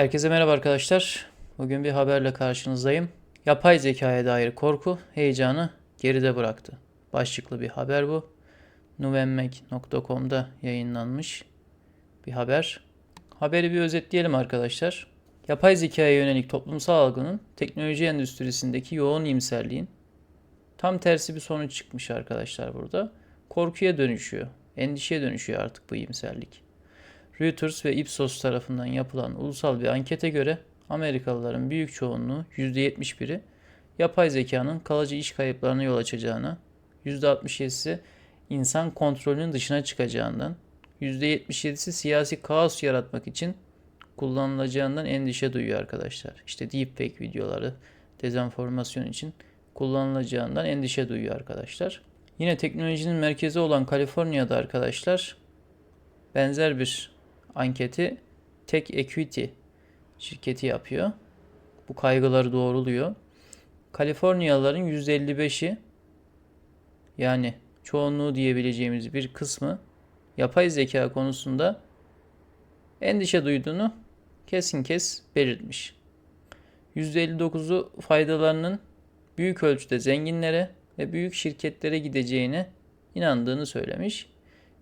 Herkese merhaba arkadaşlar. Bugün bir haberle karşınızdayım. Yapay zekaya dair korku heyecanı geride bıraktı. Başlıklı bir haber bu. Nuvenmek.com'da yayınlanmış bir haber. Haberi bir özetleyelim arkadaşlar. Yapay zekaya yönelik toplumsal algının teknoloji endüstrisindeki yoğun iyimserliğin tam tersi bir sonuç çıkmış arkadaşlar burada. Korkuya dönüşüyor, endişeye dönüşüyor artık bu iyimserlik. Reuters ve Ipsos tarafından yapılan ulusal bir ankete göre Amerikalıların büyük çoğunluğu %71'i yapay zekanın kalıcı iş kayıplarına yol açacağına, %67'si insan kontrolünün dışına çıkacağından, %77'si siyasi kaos yaratmak için kullanılacağından endişe duyuyor arkadaşlar. İşte deepfake videoları dezenformasyon için kullanılacağından endişe duyuyor arkadaşlar. Yine teknolojinin merkezi olan Kaliforniya'da arkadaşlar benzer bir anketi Tech Equity şirketi yapıyor. Bu kaygıları doğruluyor. Kaliforniyalıların %55'i yani çoğunluğu diyebileceğimiz bir kısmı yapay zeka konusunda endişe duyduğunu kesin kes belirtmiş. %59'u faydalarının büyük ölçüde zenginlere ve büyük şirketlere gideceğine inandığını söylemiş.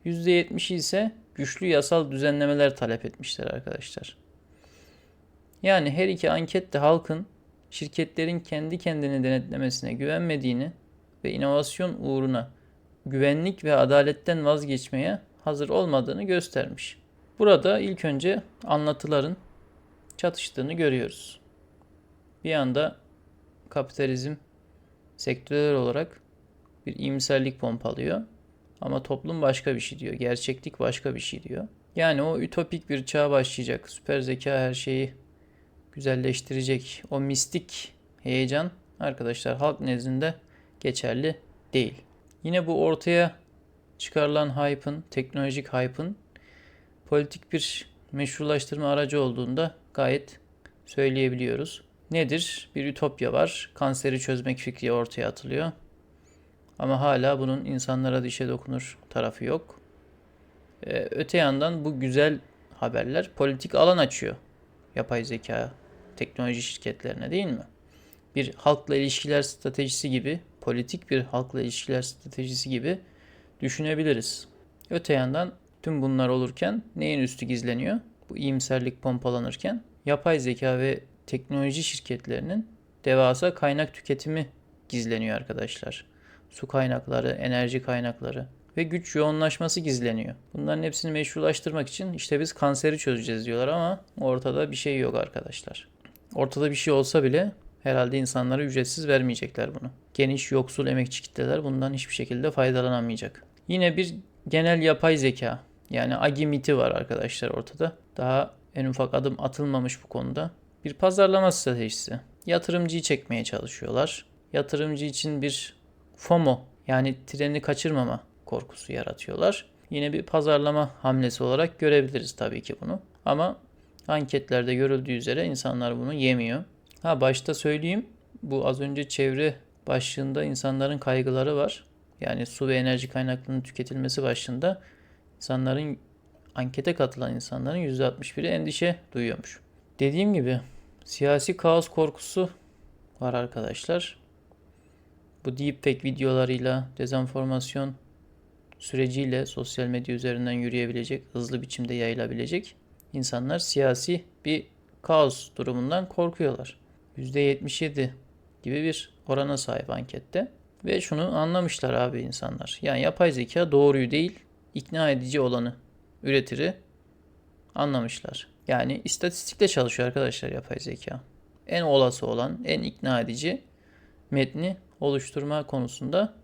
%70'i ise güçlü yasal düzenlemeler talep etmişler arkadaşlar. Yani her iki anket de halkın şirketlerin kendi kendini denetlemesine güvenmediğini ve inovasyon uğruna güvenlik ve adaletten vazgeçmeye hazır olmadığını göstermiş. Burada ilk önce anlatıların çatıştığını görüyoruz. Bir anda kapitalizm sektörel olarak bir iyimserlik pompalıyor. Ama toplum başka bir şey diyor. Gerçeklik başka bir şey diyor. Yani o ütopik bir çağ başlayacak. Süper zeka her şeyi güzelleştirecek. O mistik heyecan arkadaşlar halk nezdinde geçerli değil. Yine bu ortaya çıkarılan hype'ın, teknolojik hype'ın politik bir meşrulaştırma aracı olduğunda gayet söyleyebiliyoruz. Nedir? Bir ütopya var. Kanseri çözmek fikri ortaya atılıyor. Ama hala bunun insanlara dişe dokunur tarafı yok. Ee, öte yandan bu güzel haberler politik alan açıyor. Yapay zeka teknoloji şirketlerine değil mi? Bir halkla ilişkiler stratejisi gibi, politik bir halkla ilişkiler stratejisi gibi düşünebiliriz. Öte yandan tüm bunlar olurken neyin üstü gizleniyor? Bu iyimserlik pompalanırken yapay zeka ve teknoloji şirketlerinin devasa kaynak tüketimi gizleniyor arkadaşlar su kaynakları, enerji kaynakları ve güç yoğunlaşması gizleniyor. Bunların hepsini meşrulaştırmak için işte biz kanseri çözeceğiz diyorlar ama ortada bir şey yok arkadaşlar. Ortada bir şey olsa bile herhalde insanlara ücretsiz vermeyecekler bunu. Geniş yoksul emekçi kitleler bundan hiçbir şekilde faydalanamayacak. Yine bir genel yapay zeka yani AGI miti var arkadaşlar ortada. Daha en ufak adım atılmamış bu konuda. Bir pazarlama stratejisi. Yatırımcıyı çekmeye çalışıyorlar. Yatırımcı için bir FOMO yani treni kaçırmama korkusu yaratıyorlar. Yine bir pazarlama hamlesi olarak görebiliriz tabii ki bunu. Ama anketlerde görüldüğü üzere insanlar bunu yemiyor. Ha başta söyleyeyim bu az önce çevre başlığında insanların kaygıları var. Yani su ve enerji kaynaklarının tüketilmesi başlığında insanların ankete katılan insanların %61'i endişe duyuyormuş. Dediğim gibi siyasi kaos korkusu var arkadaşlar bu deepfake videolarıyla dezenformasyon süreciyle sosyal medya üzerinden yürüyebilecek, hızlı biçimde yayılabilecek insanlar siyasi bir kaos durumundan korkuyorlar. %77 gibi bir orana sahip ankette. Ve şunu anlamışlar abi insanlar. Yani yapay zeka doğruyu değil, ikna edici olanı, üretiri anlamışlar. Yani istatistikle çalışıyor arkadaşlar yapay zeka. En olası olan, en ikna edici metni oluşturma konusunda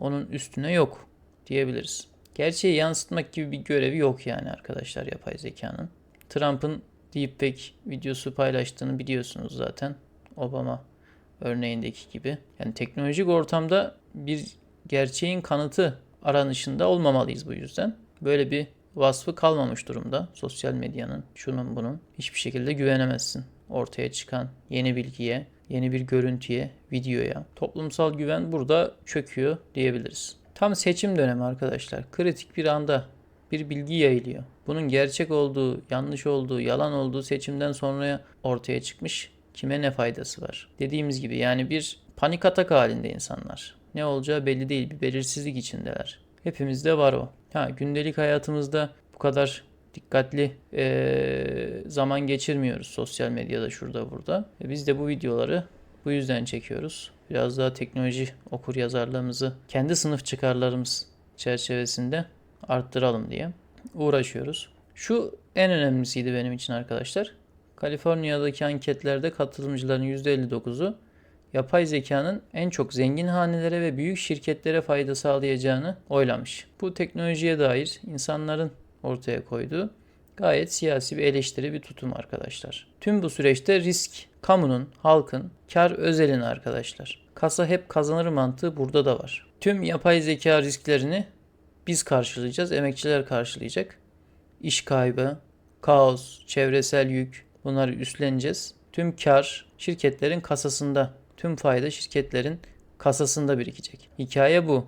onun üstüne yok diyebiliriz. Gerçeği yansıtmak gibi bir görevi yok yani arkadaşlar yapay zekanın. Trump'ın deepfake videosu paylaştığını biliyorsunuz zaten. Obama örneğindeki gibi. Yani teknolojik ortamda bir gerçeğin kanıtı aranışında olmamalıyız bu yüzden. Böyle bir vasfı kalmamış durumda sosyal medyanın, şunun bunun. Hiçbir şekilde güvenemezsin ortaya çıkan yeni bilgiye, yeni bir görüntüye, videoya. Toplumsal güven burada çöküyor diyebiliriz. Tam seçim dönemi arkadaşlar. Kritik bir anda bir bilgi yayılıyor. Bunun gerçek olduğu, yanlış olduğu, yalan olduğu seçimden sonra ortaya çıkmış. Kime ne faydası var? Dediğimiz gibi yani bir panik atak halinde insanlar. Ne olacağı belli değil. Bir belirsizlik içindeler. Hepimizde var o. Ha, gündelik hayatımızda bu kadar dikkatli eee, zaman geçirmiyoruz sosyal medyada şurada burada. E, biz de bu videoları bu yüzden çekiyoruz. Biraz daha teknoloji okur yazarlığımızı kendi sınıf çıkarlarımız çerçevesinde arttıralım diye uğraşıyoruz. Şu en önemlisiydi benim için arkadaşlar. Kaliforniya'daki anketlerde katılımcıların %59'u yapay zekanın en çok zengin hanelere ve büyük şirketlere fayda sağlayacağını oylamış. Bu teknolojiye dair insanların ortaya koyduğu gayet siyasi bir eleştiri bir tutum arkadaşlar. Tüm bu süreçte risk kamunun, halkın, kar özelin arkadaşlar. Kasa hep kazanır mantığı burada da var. Tüm yapay zeka risklerini biz karşılayacağız, emekçiler karşılayacak. İş kaybı, kaos, çevresel yük bunları üstleneceğiz. Tüm kar şirketlerin kasasında, tüm fayda şirketlerin kasasında birikecek. Hikaye bu.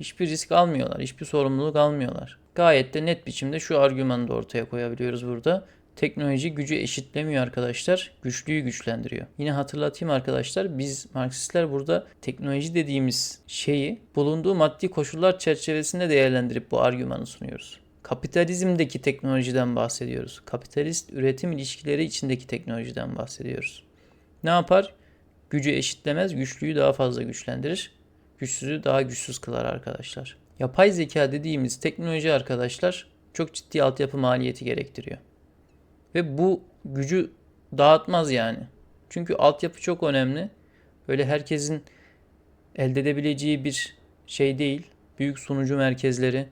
Hiçbir risk almıyorlar, hiçbir sorumluluk almıyorlar. Gayet de net biçimde şu argümanı da ortaya koyabiliyoruz burada. Teknoloji gücü eşitlemiyor arkadaşlar, güçlüyü güçlendiriyor. Yine hatırlatayım arkadaşlar, biz Marksistler burada teknoloji dediğimiz şeyi bulunduğu maddi koşullar çerçevesinde değerlendirip bu argümanı sunuyoruz. Kapitalizmdeki teknolojiden bahsediyoruz. Kapitalist üretim ilişkileri içindeki teknolojiden bahsediyoruz. Ne yapar? Gücü eşitlemez, güçlüyü daha fazla güçlendirir. Güçsüzü daha güçsüz kılar arkadaşlar. Yapay zeka dediğimiz teknoloji arkadaşlar çok ciddi altyapı maliyeti gerektiriyor. Ve bu gücü dağıtmaz yani. Çünkü altyapı çok önemli. Böyle herkesin elde edebileceği bir şey değil. Büyük sunucu merkezleri,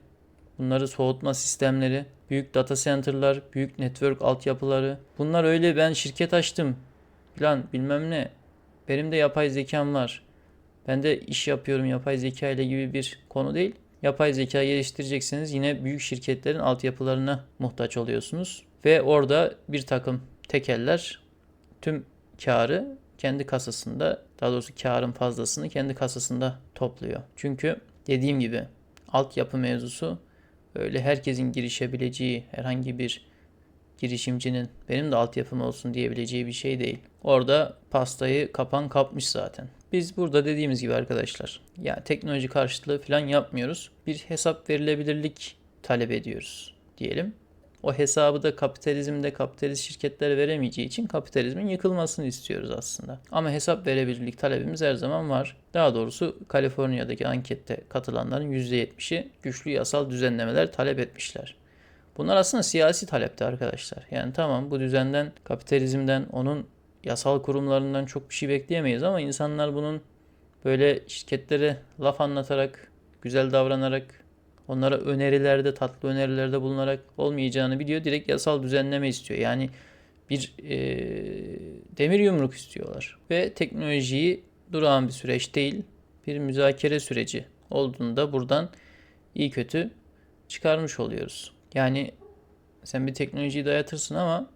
bunları soğutma sistemleri, büyük data center'lar, büyük network altyapıları. Bunlar öyle ben şirket açtım falan bilmem ne. Benim de yapay zekam var. Ben de iş yapıyorum yapay zeka ile gibi bir konu değil. Yapay zeka geliştirecekseniz yine büyük şirketlerin altyapılarına muhtaç oluyorsunuz. Ve orada bir takım tekeller tüm karı kendi kasasında, daha doğrusu karın fazlasını kendi kasasında topluyor. Çünkü dediğim gibi altyapı mevzusu öyle herkesin girişebileceği herhangi bir girişimcinin benim de altyapım olsun diyebileceği bir şey değil. Orada pastayı kapan kapmış zaten. Biz burada dediğimiz gibi arkadaşlar ya teknoloji karşıtlığı falan yapmıyoruz. Bir hesap verilebilirlik talep ediyoruz diyelim. O hesabı da kapitalizmde kapitalist şirketlere veremeyeceği için kapitalizmin yıkılmasını istiyoruz aslında. Ama hesap verebilirlik talebimiz her zaman var. Daha doğrusu Kaliforniya'daki ankette katılanların %70'i güçlü yasal düzenlemeler talep etmişler. Bunlar aslında siyasi talepti arkadaşlar. Yani tamam bu düzenden, kapitalizmden, onun yasal kurumlarından çok bir şey bekleyemeyiz ama insanlar bunun böyle şirketlere laf anlatarak, güzel davranarak, onlara önerilerde, tatlı önerilerde bulunarak olmayacağını biliyor. Direkt yasal düzenleme istiyor. Yani bir e, demir yumruk istiyorlar. Ve teknolojiyi durağan bir süreç değil, bir müzakere süreci olduğunda buradan iyi kötü çıkarmış oluyoruz. Yani sen bir teknolojiyi dayatırsın ama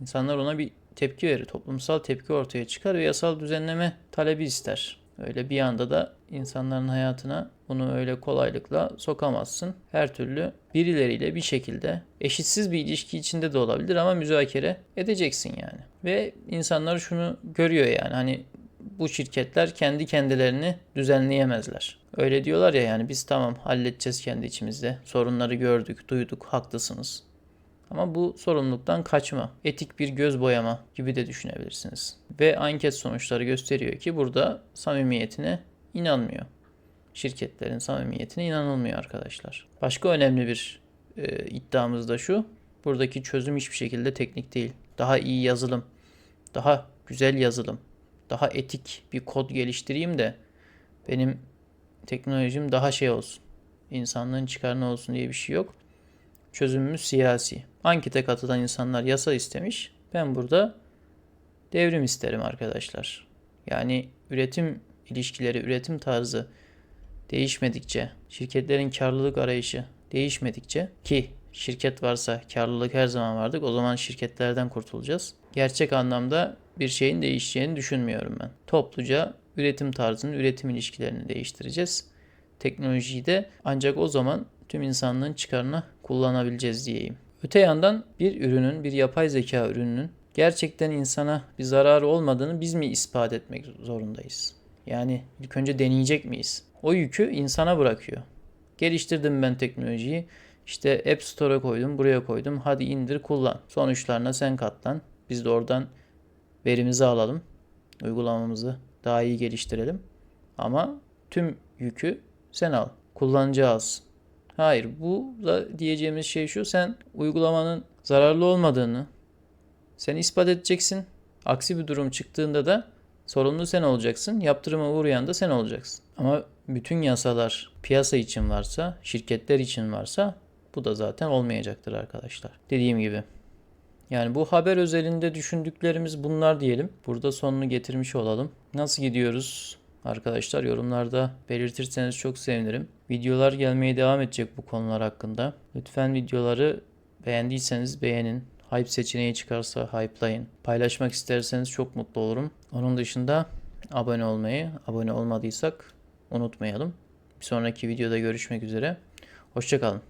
insanlar ona bir tepki verir. Toplumsal tepki ortaya çıkar ve yasal düzenleme talebi ister. Öyle bir anda da insanların hayatına bunu öyle kolaylıkla sokamazsın. Her türlü birileriyle bir şekilde eşitsiz bir ilişki içinde de olabilir ama müzakere edeceksin yani. Ve insanlar şunu görüyor yani hani bu şirketler kendi kendilerini düzenleyemezler. Öyle diyorlar ya yani biz tamam halledeceğiz kendi içimizde. Sorunları gördük, duyduk, haklısınız. Ama bu sorumluluktan kaçma, etik bir göz boyama gibi de düşünebilirsiniz. Ve anket sonuçları gösteriyor ki burada samimiyetine inanmıyor. Şirketlerin samimiyetine inanılmıyor arkadaşlar. Başka önemli bir e, iddiamız da şu. Buradaki çözüm hiçbir şekilde teknik değil. Daha iyi yazılım, daha güzel yazılım, daha etik bir kod geliştireyim de benim teknolojim daha şey olsun. İnsanlığın çıkarına olsun diye bir şey yok. Çözümümüz siyasi. Ankete katılan insanlar yasa istemiş. Ben burada devrim isterim arkadaşlar. Yani üretim ilişkileri, üretim tarzı değişmedikçe, şirketlerin karlılık arayışı değişmedikçe ki şirket varsa karlılık her zaman vardır. O zaman şirketlerden kurtulacağız. Gerçek anlamda bir şeyin değişeceğini düşünmüyorum ben. Topluca üretim tarzını, üretim ilişkilerini değiştireceğiz. Teknolojiyi de ancak o zaman tüm insanlığın çıkarına kullanabileceğiz diyeyim. Öte yandan bir ürünün, bir yapay zeka ürününün gerçekten insana bir zararı olmadığını biz mi ispat etmek zorundayız? Yani ilk önce deneyecek miyiz? O yükü insana bırakıyor. Geliştirdim ben teknolojiyi. İşte App Store'a koydum, buraya koydum. Hadi indir, kullan. Sonuçlarına sen katlan. Biz de oradan verimizi alalım. Uygulamamızı daha iyi geliştirelim. Ama tüm yükü sen al. Kullanıcı alsın. Hayır, bu da diyeceğimiz şey şu. Sen uygulamanın zararlı olmadığını sen ispat edeceksin. Aksi bir durum çıktığında da sorumlu sen olacaksın. Yaptırıma uğrayan da sen olacaksın. Ama bütün yasalar piyasa için varsa, şirketler için varsa bu da zaten olmayacaktır arkadaşlar. Dediğim gibi. Yani bu haber özelinde düşündüklerimiz bunlar diyelim. Burada sonunu getirmiş olalım. Nasıl gidiyoruz? Arkadaşlar yorumlarda belirtirseniz çok sevinirim. Videolar gelmeye devam edecek bu konular hakkında. Lütfen videoları beğendiyseniz beğenin. Hype seçeneği çıkarsa hype'layın. Paylaşmak isterseniz çok mutlu olurum. Onun dışında abone olmayı, abone olmadıysak unutmayalım. Bir sonraki videoda görüşmek üzere. Hoşçakalın.